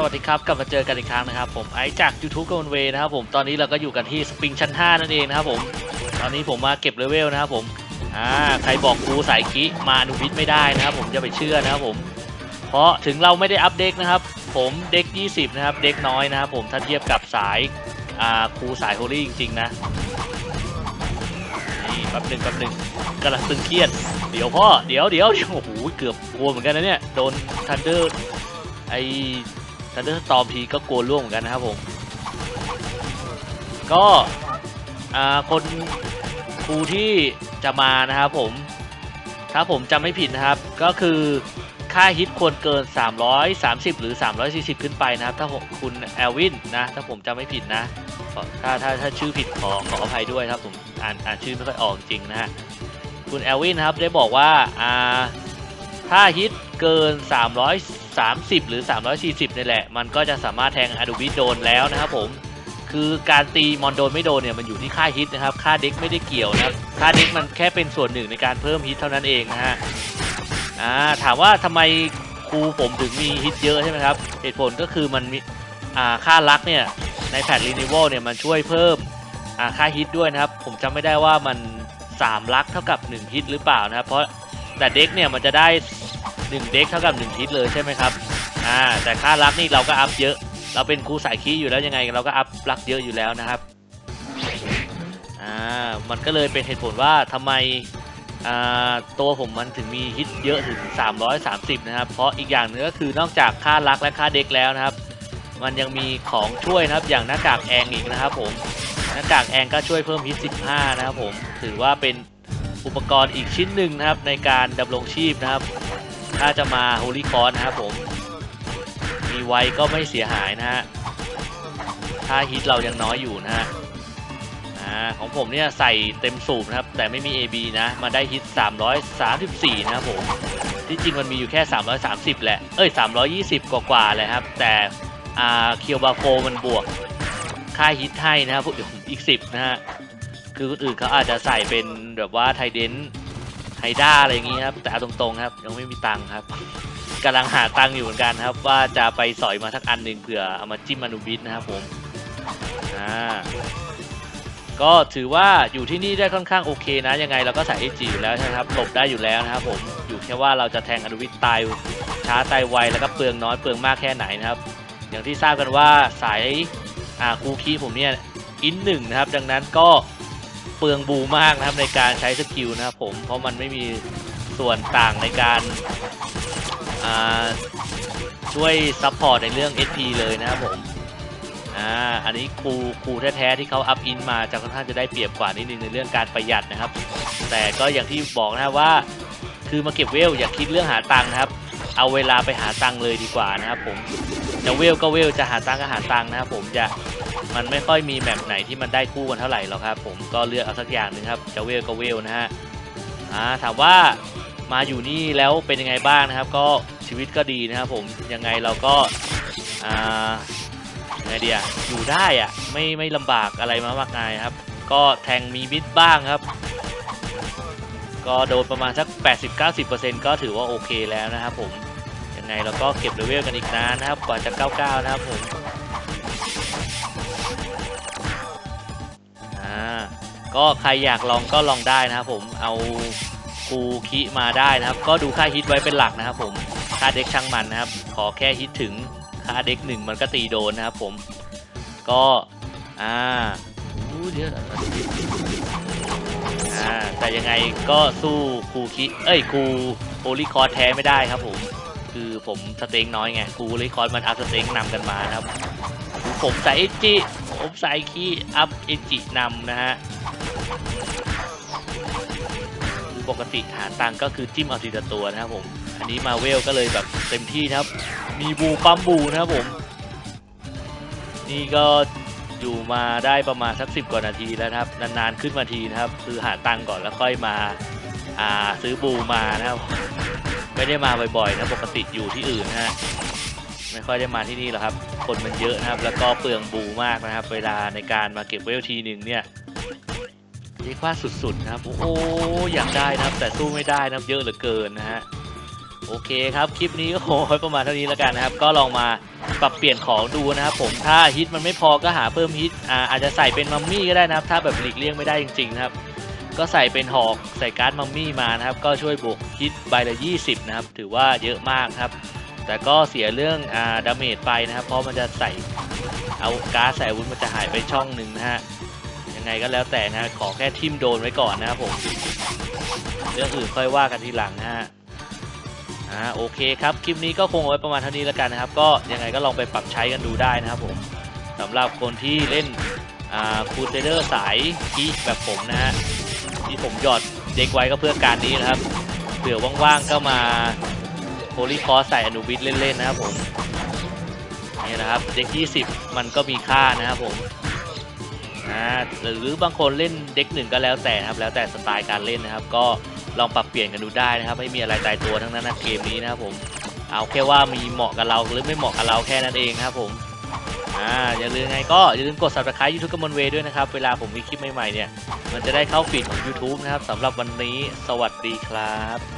สวัสดีครับ กลับมาเจอกันอีกครั้งนะครับผมไอจาก YouTube กนเวนะครับผมตอนนี้เราก็อยู่กันที่สปริงชั้น 5 นั่นเองนะครับผม ตอนนี้ผมมาเก็บเลเวลนะครับผมอ่าใครบอกกูสายคิมาอนุวิทไม่ได้นะครับผมจะไปเชื่อนะครับผม เพราะถึงเราไม่ได้อัปเดตนะครับ ผมเด็ก 20 นะครับ เด็กน้อยนะครับผมถ้าเทียบกับสายอ่าครูสายโฮลี่จริงๆนะนี่แป๊บหนึ่งแป๊บหนึ่งกำลังตึงเครียดเดี๋ยวพ่อเดี๋ยวเดี๋ยวเดี๋ยวโอ้โหเกือบกลัวเหมือนกันนะเนี่ยโดนทันเดอร์ไอ ทันเดอร์ตอมทีก็กลัวร่วงเหมือนกันนะครับผม ก็อ่าคนครูที่จะมานะครับผม ถ้าผมจำไม่ผิดนะครับ ก็คือค่าฮิตควรเกิน 330 หรือ 340 ขึ้นไปนะครับ ถ้าคุณแอลวินนะ ถ้าผมจำไม่ผิดนะ ถ้าถ้าถ้าชื่อผิดขอขออภัยด้วยครับผมอ่านอ่านชื่อไม่ค่อยออกจริงนะฮะ คุณแอลวินนะครับได้บอกว่าอ่า ถ้าฮิตเกิน 330 หรือ 340นี่แหละ มันก็จะสามารถแทงอดูบิโดนแล้วนะครับผม คือการตีมอนโดนไม่โดนเนี่ยมันอยู่ที่ค่าฮิตนะครับ ค่าเด็กไม่ได้เกี่ยวนะครับ ค่าเด็กมันแค่เป็นส่วนหนึ่งในการเพิ่มฮิตเท่านั้นเองนะฮะ อ่า ถามว่าทำไมครูผมถึงมีฮิตเยอะใช่ไหมครับ เหตุผลก็คือมันมี อ่า ค่าลักเนี่ย ในแพทรีนิวลเนี่ยมันช่วยเพิ่ม อ่า ค่าฮิตด้วยนะครับ ผมจำไม่ได้ว่ามัน3ลักเท่ากับ 1 ฮิตหรือเปล่านะครับ เพราะแต่เด็กเนี่ยมันจะได้ 1 เด็กเท่ากับ1ฮิตเลยใช่ไหมครับอ่าแต่ค่าลักนี่เราก็อัพเยอะ เราเป็นครูสายคีย์อยู่แล้วยังไงเราก็อัพลักเยอะอยู่แล้วนะครับอ่ามันก็เลยเป็นเหตุผลว่าทำไมอ่าตัวผมมันถึงมีฮิตเยอะถึง 330 นะครับ เพราะอีกอย่างหนึงก็คือนอกจากค่าลักและค่าเด็กแล้วนะครับ มันยังมีของช่วยนะครับอย่างหน้ากากแองอีกนะครับผมหน้ากากแองก็ช่วยเพิ่มฮิต 15 นะครับผมถือว่าเป็นอุปกรณ์อีกชิ้นหนึ่งนะครับในการดำรงชีพนะครับ ถ้าจะมาโฮลี่คอร์นะครับผม มีไว้ก็ไม่เสียหายนะฮะ ถ้าฮิตเรายังน้อยอยู่นะฮะของผมเนี่ยใส่เต็มสูบนะครับ แต่ไม่มี AB นะ มาได้ฮิต 334 นะครับผม ที่จริงมันมีอยู่แค่ 330 แหละ เอ้ย 320 กว่าๆเลยครับ แต่อ่าเคียวบาโฟมันบวกค่าฮิตให้นะครับผมอีก 10 นะฮะ คือคนอื่นเขาอาจจะใส่เป็นแบบว่าไทเดน ไฮด้าอะไรอย่างงี้ครับ แต่เอาตรงๆครับ ยังไม่มีตังค์ครับกำลังหาตังค์อยู่เหมือนกันครับ ว่าจะไปสอยมาสักอันหนึ่งเผื่อเอามาจิ้มอนุบิสนะครับผมอ่าก็ถือว่าอยู่ที่นี่ได้ค่อนข้างโอเคนะ ยังไงเราก็ใส่เอจีอยู่แล้วใช่ไหมครับหลบได้อยู่แล้วนะครับผมอยู่แค่ว่าเราจะแทงอนุวิทตายช้าตายไวแล้วก็เปลืองน้อยเปลืองมากแค่ไหนนะครับ อย่างที่ทราบกันว่าสายอ่าคูคีผมเนี่ยอินหนึ่งนะครับ ดังนั้นก็ เปลืองบูมากนะครับในการใช้สกิลนะครับผมเพราะมันไม่มีส่วนต่างในการช่วยซัพพอร์ตในเรื่อง SP เลยนะครับผมอ่าอันนี้ครูครูแท้ๆที่เขาอัพอินมาจะค่อนข้างจะได้เปรียบกว่านิดนึงในเรื่องการประหยัดนะครับ แต่ก็อย่างที่บอกนะครับว่าคือมาเก็บเวลอย่าคิดเรื่องหาตังค์นะครับ เอาเวลาไปหาตังค์เลยดีกว่านะครับผมจะเวลก็เวลจะหาตังค์ก็หาตังค์นะครับผมจะมันไม่ค่อยมีแมปไหนที่มันได้คู่กันเท่าไหร่หรอกครับผมก็เลือกเอาสักอย่างหนึ่งครับจะเวลก็เวลนะฮะอ่าถามว่ามาอยู่นี่แล้วเป็นยังไงบ้างนะครับ ก็ชีวิตก็ดีนะครับผมยังไงเราก็อ่าไงเดียอยู่ได้อะไม่ไม่ลำบากอะไรมามากมายครับ ก็แทงมีมิดบ้างครับ ก็โดนประมาณสัก 80-90%ก็ถือว่าโอเคแล้วนะครับผม ไงเราก็เก็บเลเวลกันอีกนานนะครับกว่าจะ99นะครับผมอ่าก็ใครอยากลองก็ลองได้นะครับผมเอาคูคิมาได้นะครับ ก็ดูค่าฮิตไว้เป็นหลักนะครับผมค่าเด็กช่างมันนะครับ ขอแค่ฮิตถึงค่าเด็กหนึ่งมันก็ตีโดนนะครับผมก็อ่าเดี๋ยวอ่าแต่ยังไงก็สู้ครูคิเอ้ยครูโอลิคอร์แท้ไม่ได้ครับผม คือผมสเต็งน้อยไงครูโอลิคอร์มันอัพสเต็งนำกันมานะครับ ผมใส่เอจิผมใส่คีอัพเอจินำนะฮะคือปกติหาตังก็คือจิ้มเอาทีละตัวนะครับผมอันนี้มาเวลก็เลยแบบเต็มที่นะครับ มีบูปั๊มบูนะครับผม นี่ก็อยู่มาได้ประมาณสักสิบกว่านาทีแล้วครับนานๆขึ้นมาทีนะครับ คือหาตังก่อนแล้วค่อยมา อ่าซื้อบูมานะครับ ไม่ได้มาบ่อยๆนะปกติอยู่ที่อื่นนะฮะไม่ค่อยได้มาที่นี่หรอกครับ คนมันเยอะนะครับ แล้วก็เปลืองบูมากนะครับ เวลาในการมาเก็บเวลทีหนึ่งเนี่ยเรียกว่าสุดๆนะครับ โอ้อยากได้นะครับ แต่สู้ไม่ได้นะครับเยอะเหลือเกินนะฮะโอเคครับ คลิปนี้ก็คงไว้ประมาณเท่านี้แล้วกันนะครับ ก็ลองมาปรับเปลี่ยนของดูนะครับผมถ้าฮิตมันไม่พอก็หาเพิ่มฮิตอ่าอาจจะใส่เป็นมัมมี่ก็ได้นะครับ ถ้าแบบหลีกเลี่ยงไม่ได้จริงๆนะครับ ก็ใส่เป็นหอกใส่การ์ดมัมมี่มานะครับ ก็ช่วยบวกฮิตใบละ 20 นะครับ ถือว่าเยอะมากครับ แต่ก็เสียเรื่องอ่าดาเมจไปนะครับ เพราะมันจะใส่เอาการ์ดใส่อาวุธมันจะหายไปช่องหนึ่งนะฮะยังไงก็แล้วแต่นะ ขอแค่ทิมโดนไว้ก่อนนะครับผมเรื่องอื่นค่อยว่ากันทีหลังนะฮะอ่าโอเคครับ คลิปนี้ก็คงเอาไว้ประมาณเท่านี้แล้วกันนะครับ ก็ยังไงก็ลองไปปรับใช้กันดูได้นะครับผมสำหรับคนที่เล่นอ่าคูเซเดอร์สายคีแบบผมนะฮะ ที่ผมหยอดเด็กไว้ก็เพื่อการนี้นะครับเผื่อว่างๆก็มาโพลีคอสใส่อนุบิทเล่นๆนะครับผมนี่นะครับเด็ก 20 มันก็มีค่านะครับผมอ่าหรือบางคนเล่นเด็กหนึ่งก็แล้วแต่ครับแล้วแต่สไตล์การเล่นนะครับ ก็ลองปรับเปลี่ยนกันดูได้นะครับ ไม่มีอะไรตายตัวทั้งนั้นนะเกมนี้นะครับผมเอาแค่ว่ามีเหมาะกับเราหรือไม่เหมาะกับเราแค่นั้นเองครับผม อ่าอย่าลืมไงก็อย่าลืมกด subscribe YouTube กมนเวด้วยนะครับ เวลาผมมีคลิปใหม่ๆเนี่ย มันจะได้เข้าฟีดของ YouTube นะครับสำหรับวันนี้สวัสดีครับ